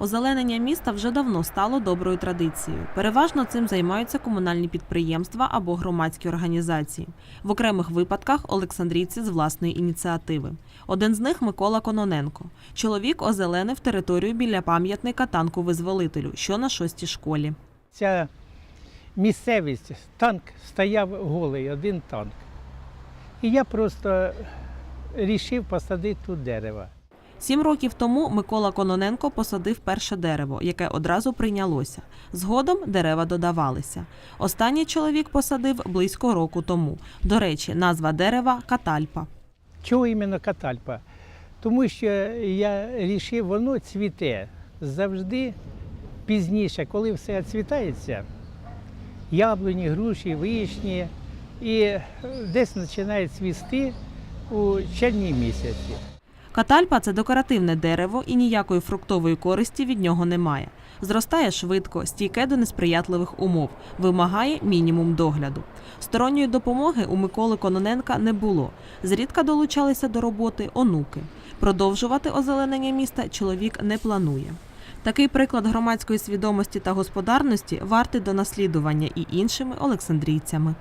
Озеленення міста вже давно стало доброю традицією. Переважно цим займаються комунальні підприємства або громадські організації. В окремих випадках Олександрійці з власної ініціативи. Один з них Микола Кононенко. Чоловік озеленив територію біля пам'ятника танку визволителю, що на шостій школі. Ця місцевість, танк стояв голий, один танк. І я просто вирішив посадити тут дерево. Сім років тому Микола Кононенко посадив перше дерево, яке одразу прийнялося. Згодом дерева додавалися. Останній чоловік посадив близько року тому. До речі, назва дерева катальпа. Чого іменно катальпа? Тому що я вирішив, воно цвіте завжди пізніше, коли все цвітається, яблуні, груші, вишні, і десь починає цвісти у червні місяці. Катальпа це декоративне дерево і ніякої фруктової користі від нього немає. Зростає швидко, стійке до несприятливих умов, вимагає мінімум догляду. Сторонньої допомоги у Миколи Кононенка не було. Зрідка долучалися до роботи онуки. Продовжувати озеленення міста чоловік не планує. Такий приклад громадської свідомості та господарності вартий до наслідування і іншими олександрійцями.